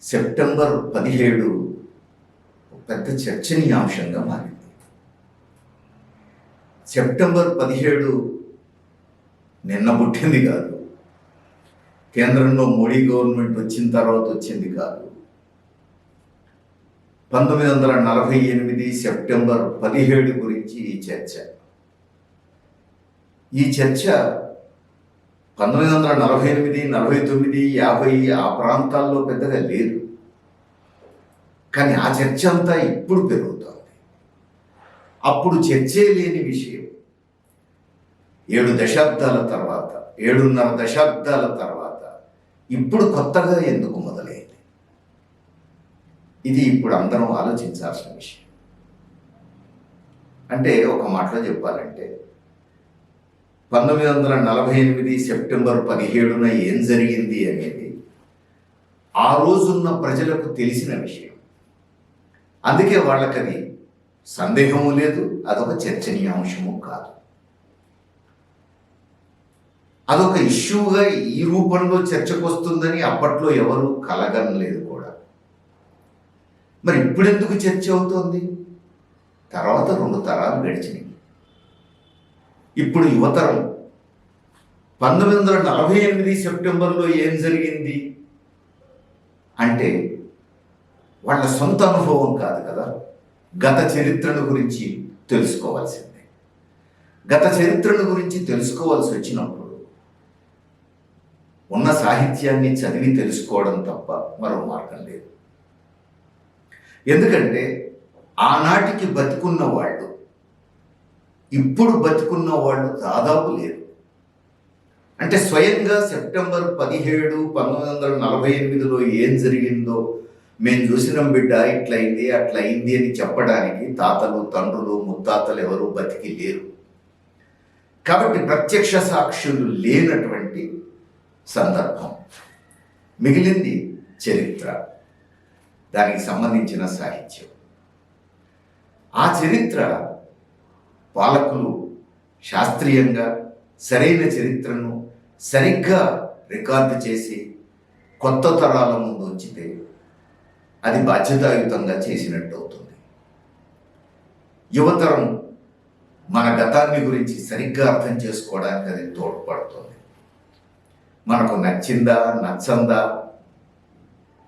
September పదిహేడు పెద్ద చర్చనీయాంశంగా మారింది. సెప్టెంబర్ పదిహేడు నిన్న పుట్టింది కాదు. కేంద్రంలో మోడీ గవర్నమెంట్ వచ్చిన తర్వాత వచ్చింది కాదు. పంతొమ్మిది వందల నలభై ఎనిమిది సెప్టెంబర్ పదిహేడు గురించి ఈ చర్చ. ఈ చర్చ పంతొమ్మిది వందల నలభై ఎనిమిది నలభై తొమ్మిది యాభై ఆ ప్రాంతాల్లో పెద్దగా లేదు. కానీ ఆ చర్చ అంతా ఇప్పుడు పెరుగుతోంది. అప్పుడు చర్చే లేని విషయం. ఏడు దశాబ్దాల తర్వాత ఏడున్నర దశాబ్దాల తర్వాత ఇప్పుడు కొత్తగా ఎందుకు మొదలైంది? ఇది ఇప్పుడు అందరం ఆలోచించాల్సిన విషయం. అంటే ఒక మాటలో చెప్పాలంటే పంతొమ్మిది వందల నలభై ఎనిమిది సెప్టెంబర్ పదిహేడున ఏం జరిగింది అనేది ఆ రోజున్న ప్రజలకు తెలిసిన విషయం. అందుకే వాళ్ళకది సందేహము లేదు అదొక చర్చనీయాంశము కాదు. అదొక ఇష్యూగా ఈ రూపంలో చర్చకు వస్తుందని అప్పట్లో ఎవరు కలగనలేదు కూడా. మరి ఇప్పుడెందుకు చర్చ అవుతోంది? తర్వాత రెండు తరాలు గడిచినాయి. ఇప్పుడు యువతరం పంతొమ్మిది వందల నలభై ఎనిమిది సెప్టెంబర్లో ఏం జరిగింది? అంటే వాళ్ళ సొంత అనుభవం కాదు కదా. గత చరిత్రను గురించి తెలుసుకోవాల్సిందే. గత చరిత్రను గురించి తెలుసుకోవాల్సి వచ్చినప్పుడు ఉన్న సాహిత్యాన్ని చదివి తెలుసుకోవడం తప్ప మరో మార్గం లేదు. ఎందుకంటే ఆనాటికి బతికున్న వాళ్ళు ఇప్పుడు బతికున్న వాళ్ళు దాదాపు లేరు. అంటే స్వయంగా సెప్టెంబర్ పదిహేడు పంతొమ్మిది వందల నలభై ఎనిమిదిలో ఏం జరిగిందో మేము చూసినాం బిడ్డ ఇట్లయింది అట్లా అయింది అని చెప్పడానికి తాతలు తండ్రులు ముత్తాతలు ఎవరు బతికి లేరు. కాబట్టి ప్రత్యక్ష సాక్షులు లేనటువంటి సందర్భం. మిగిలింది చరిత్ర. దానికి సంబంధించిన సాహిత్యం. ఆ చరిత్ర పాలకులు శాస్త్రీయంగా సరైన చరిత్రను సరిగ్గా రికార్డు చేసి కొత్త తరాల ముందు ఉంచితే అది బాధ్యతాయుతంగా చేసినట్టు అవుతుంది. యువతరం మన గతాన్ని గురించి సరిగ్గా అర్థం చేసుకోవడానికి అది తోడ్పడుతుంది. మనకు నచ్చిందా నచ్చందా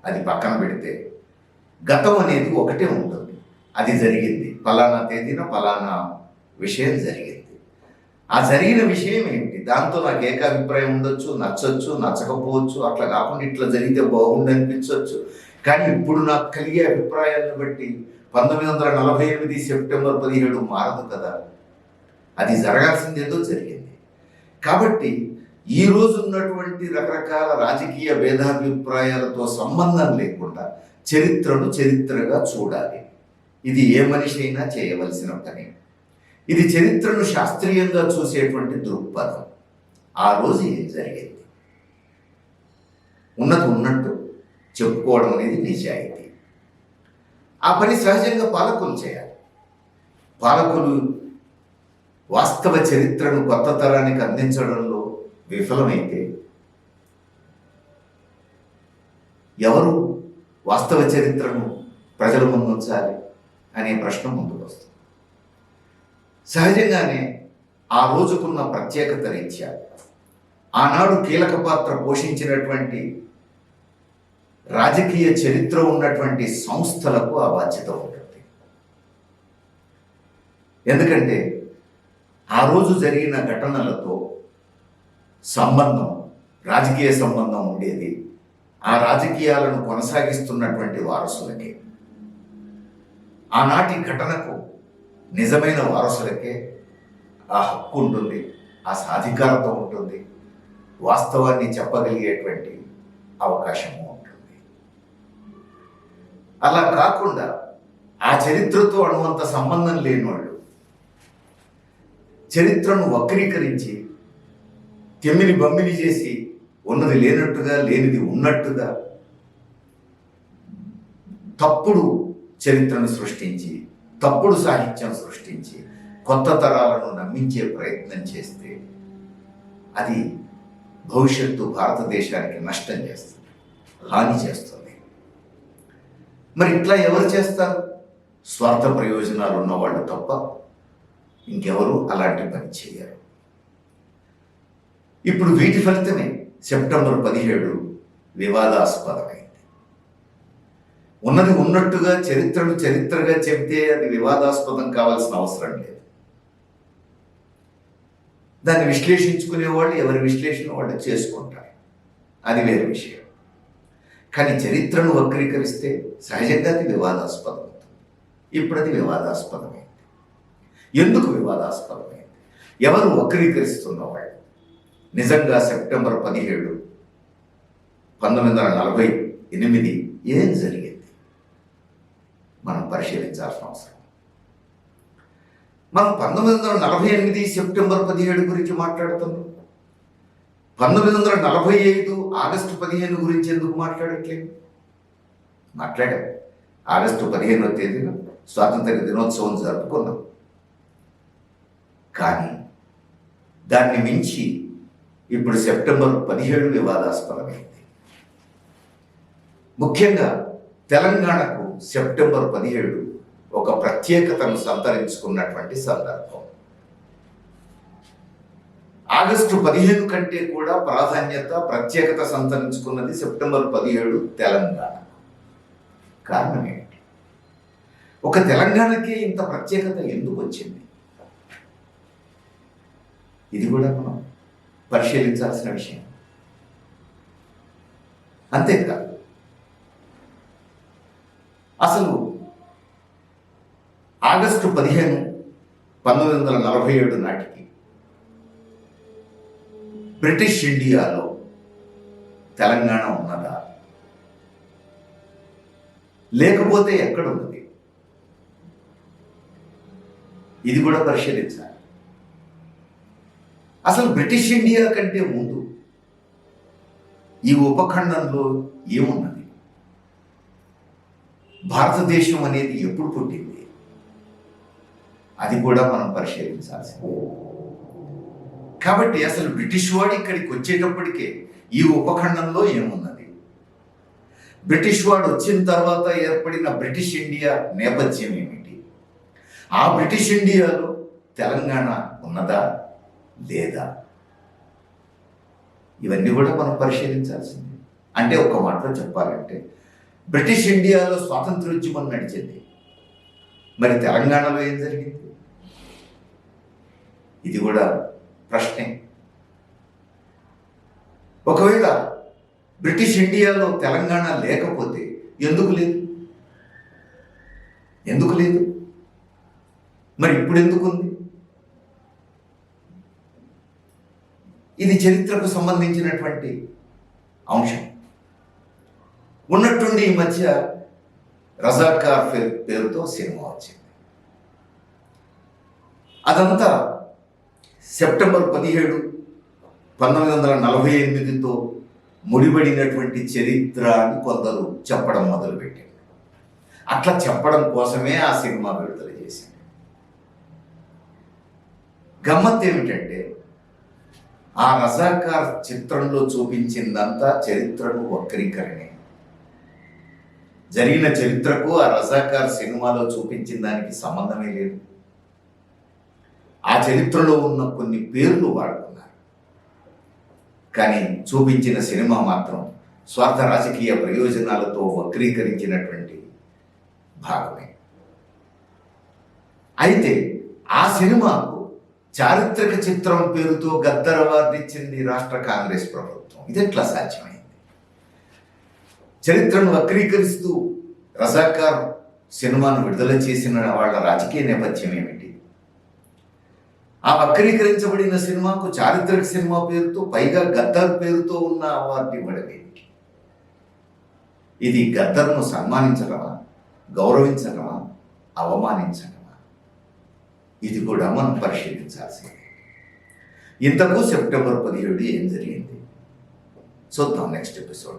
అది పక్కన పెడితే గతం అనేది ఒకటే ఉంటుంది. అది జరిగింది. ఫలానా తేదీన ఫలానా విషయం జరిగింది. ఆ జరిగిన విషయం ఏంటి? దాంతో నాకు ఏకాభిప్రాయం ఉండొచ్చు నచ్చొచ్చు నచ్చకపోవచ్చు అట్లా కాకుండా ఇట్లా జరిగితే బాగుండు అనిపించవచ్చు కానీ ఇప్పుడు నాకు కలిగే అభిప్రాయాలను బట్టి పంతొమ్మిది వందల నలభై ఎనిమిది సెప్టెంబర్ పదిహేడు మారదు కదా. అది జరగాల్సింది ఏదో జరిగింది. కాబట్టి ఈ రోజు ఉన్నటువంటి రకరకాల రాజకీయ భేదాభిప్రాయాలతో సంబంధం లేకుండా చరిత్రను చరిత్రగా చూడాలి. ఇది ఏ మనిషి అయినా చేయవలసిన పని. ఇది చరిత్రను శాస్త్రీయంగా చూసేటువంటి దృక్పథం. ఆ రోజు ఏం జరిగింది? ఉన్నది ఉన్నట్టు చెప్పుకోవడం అనేది నిజాయితీ. ఆ పని సహజంగా పాలకులు చేయాలి. పాలకులు వాస్తవ చరిత్రను కొత్త తరానికి అందించడంలో విఫలమైతే ఎవరు వాస్తవ చరిత్రను ప్రజల ముందు ఉంచాలి అనే ప్రశ్న ముందుకు వస్తుంది సహజంగానే ఆ రోజుకున్న ప్రత్యేకత రీత్యా ఆనాడు కీలక పాత్ర పోషించినటువంటి రాజకీయ చరిత్ర ఉన్నటువంటి సంస్థలకు ఆ బాధ్యత ఉంటుంది. ఎందుకంటే ఆ రోజు జరిగిన ఘటనలతో సంబంధం రాజకీయ సంబంధం ఉండేది. ఆ రాజకీయాలను కొనసాగిస్తున్నటువంటి వారసులకే. ఆనాటి ఘటనకు నిజమైన వారసులకే ఆ హక్కు ఉంటుంది ఆ సాధికారత ఉంటుంది వాస్తవాన్ని చెప్పగలిగేటువంటి అవకాశము ఉంటుంది. అలా కాకుండా ఆ చరిత్రతో అణువంత సంబంధం లేని వాళ్ళు చరిత్రను వక్రీకరించి తెమ్మిని బమ్మిని చేసి ఉన్నది లేనట్టుగా లేనిది ఉన్నట్టుగా తప్పుడు చరిత్రను సృష్టించి తప్పుడు సాహిత్యం సృష్టించి కొత్త తరాలను నమ్మించే ప్రయత్నం చేస్తే అది భవిష్యత్తు భారతదేశానికి నష్టం చేస్తుంది హాని చేస్తుంది. మరి ఇట్లా ఎవరు చేస్తారు? స్వార్థ ప్రయోజనాలు ఉన్నవాళ్ళు తప్ప ఇంకెవరు అలాంటి పని చేయరు. ఇప్పుడు వీటి ఫలితమే సెప్టెంబర్ పదిహేడు వివాదాస్పదమైంది ఉన్నది ఉన్నట్టుగా చరిత్రను చరిత్రగా చెబితే అది వివాదాస్పదం కావాల్సిన అవసరం లేదు. దాన్ని విశ్లేషించుకునే వాళ్ళు ఎవరి విశ్లేషణ వాళ్ళు చేసుకుంటారు. అది వేరే విషయం. కానీ చరిత్రను వక్రీకరిస్తే సహజంగా అది వివాదాస్పదం అవుతుంది. ఇప్పుడు అది వివాదాస్పదమైంది. ఎందుకు వివాదాస్పదమైంది? ఎవరు వక్రీకరిస్తున్న వాళ్ళు? నిజంగా సెప్టెంబర్ పదిహేడు పంతొమ్మిది వందల నలభై ఎనిమిది ఏం జరిగింది? మనం పరిశీలించాల్సిన అవసరం. మనం పంతొమ్మిది వందల నలభై ఎనిమిది సెప్టెంబర్ పదిహేడు గురించి మాట్లాడుతున్నాం. పంతొమ్మిది వందల నలభై ఐదు ఆగస్టు పదిహేను గురించి ఎందుకు మాట్లాడట్లేదు మాట్లాడాం. ఆగస్టు పదిహేనవ తేదీన స్వాతంత్ర దినోత్సవం జరుపుకున్నాం. కానీ దాన్ని మించి ఇప్పుడు సెప్టెంబర్ పదిహేడు వివాదాస్పదమైంది. ముఖ్యంగా తెలంగాణకు సెప్టెంబర్ పదిహేడు ఒక ప్రత్యేకతను సంతరించుకున్నటువంటి సందర్భం. ఆగస్టు పదిహేను కంటే కూడా ప్రాధాన్యత ప్రత్యేకత సంతరించుకున్నది సెప్టెంబర్ పదిహేడు తెలంగాణ. కారణం ఏంటి? ఒక తెలంగాణకే ఇంత ప్రత్యేకత ఎందుకు వచ్చింది? ఇది కూడా మనం పరిశీలించాల్సిన విషయం. అంతేకాదు అసలు ఆగస్టు పదిహేను పంతొమ్మిది వందల నలభై ఏడు నాటికి బ్రిటిష్ ఇండియాలో తెలంగాణ ఉన్నదా? లేకపోతే ఎక్కడ ఉన్నది? ఇది కూడా పరిశీలించాలి. అసలు బ్రిటిష్ ఇండియా కంటే ముందు ఈ ఉపఖండంలో ఏమున్నది? భారతదేశం అనేది ఎప్పుడు పుట్టింది? అది కూడా మనం పరిశీలించాల్సింది. కాబట్టి అసలు బ్రిటిష్ వాడు ఇక్కడికి వచ్చేటప్పటికే ఈ ఉపఖండంలో ఏమున్నది? బ్రిటిష్ వాడు వచ్చిన తర్వాత ఏర్పడిన బ్రిటిష్ ఇండియా నేపథ్యం ఏమిటి? ఆ బ్రిటిష్ ఇండియాలో తెలంగాణ ఉన్నదా? లేదా? ఇవన్నీ కూడా మనం పరిశీలించాల్సింది. అంటే ఒక మాటలో చెప్పాలంటే బ్రిటిష్ ఇండియాలో స్వాతంత్రోద్యమం నడిచింది. మరి తెలంగాణలో ఏం జరిగింది? ఇది కూడా ప్రశ్నే. ఒకవేళ బ్రిటిష్ ఇండియాలో తెలంగాణ లేకపోతే ఎందుకు లేదు? ఎందుకు లేదు? మరి ఇప్పుడు ఎందుకు ఉంది? ఇది చరిత్రకు సంబంధించినటువంటి అంశం. ఉన్నట్టుండి ఈ మధ్య రజాకార్ పేరు పేరుతో సినిమా వచ్చింది. అదంతా సెప్టెంబర్ పదిహేడు పంతొమ్మిది వందల నలభై ఎనిమిదితో ముడిపడినటువంటి చరిత్ర అని కొందరు చెప్పడం మొదలుపెట్టారు. అట్లా చెప్పడం కోసమే ఆ సినిమా విడుదల చేసింది. గమ్మత్ ఏమిటంటే ఆ రజాకార్ చిత్రంలో చూపించిందంతా చరిత్రను వక్రీకరణే. జరిగిన చరిత్రకు ఆ రజాకార్ సినిమాలో చూపించిన దానికి సంబంధమే లేదు. ఆ చరిత్రలో ఉన్న కొన్ని పేర్లు వాడుకున్నారు. కానీ చూపించిన సినిమా మాత్రం స్వార్థ రాజకీయ ప్రయోజనాలతో వక్రీకరించినటువంటి భాగమే. అయితే ఆ సినిమాకు చారిత్రక చిత్రం పేరుతో గద్దర్ అవార్డు ఇచ్చింది రాష్ట్ర కాంగ్రెస్ ప్రభుత్వం. ఇది ఎట్లా సాధ్యమైంది? చరిత్రను వక్రీకరిస్తూ రజాకార్ సినిమాను విడుదల చేసిన వాళ్ళ రాజకీయ నేపథ్యం ఏమిటి? ఆ వక్రీకరించబడిన సినిమాకు చారిత్రక సినిమా పేరుతో పైగా గద్దర్ పేరుతో ఉన్న అవార్డు ఇవ్వడం ఏమిటి? ఇది గద్దర్ను సన్మానించడమా? గౌరవించడమా? అవమానించడమా? ఇది కూడా మనం పరిశీలించాల్సింది. ఇంతకు సెప్టెంబర్ పదిహేడు ఏం జరిగింది? చూద్దాం నెక్స్ట్ ఎపిసోడ్.